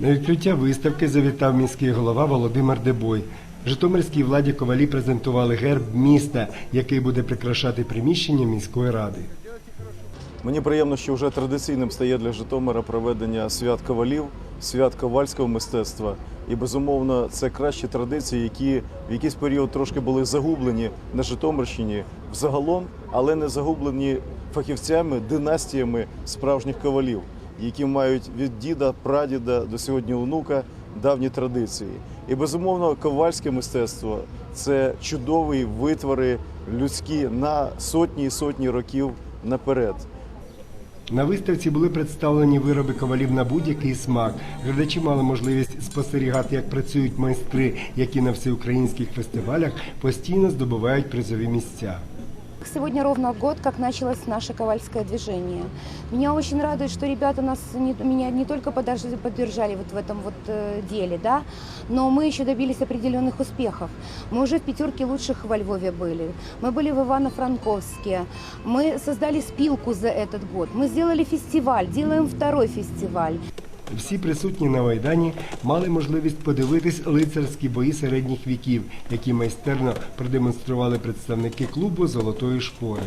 На відкриття виставки завітав міський голова Володимир Дебой. Житомирській владі ковалі презентували герб міста, який буде прикрашати приміщення міської ради. Мені приємно, що вже традиційним стає для Житомира проведення свят ковалів, свят ковальського мистецтва. І безумовно, це кращі традиції, які в якийсь період трошки були загублені на Житомирщині взагалом, але не загублені фахівцями, династіями справжніх ковалів, які мають від діда, прадіда до сьогодні онука давні традиції. І безумовно, ковальське мистецтво це чудові витвори людські на сотні і сотні років наперед. На виставці були представлені вироби ковалів на будь-який смак. Глядачі мали можливість спостерігати, як працюють майстри, які на всеукраїнських фестивалях постійно здобувають призові місця Сегодня ровно год, как началось наше ковальское движение. Меня очень радует, что ребята нас не, меня не только поддержали, поддержали вот в этом вот э, деле, да, но мы еще добились определенных успехов. Мы уже в пятерке лучших во Львове были. Мы были в Ивано-Франковске. Мы создали спилку за этот год. Мы сделали фестиваль, делаем второй фестиваль. Всі присутні на майдані мали можливість подивитись лицарські бої середніх віків, які майстерно продемонстрували представники клубу Золотої шпори.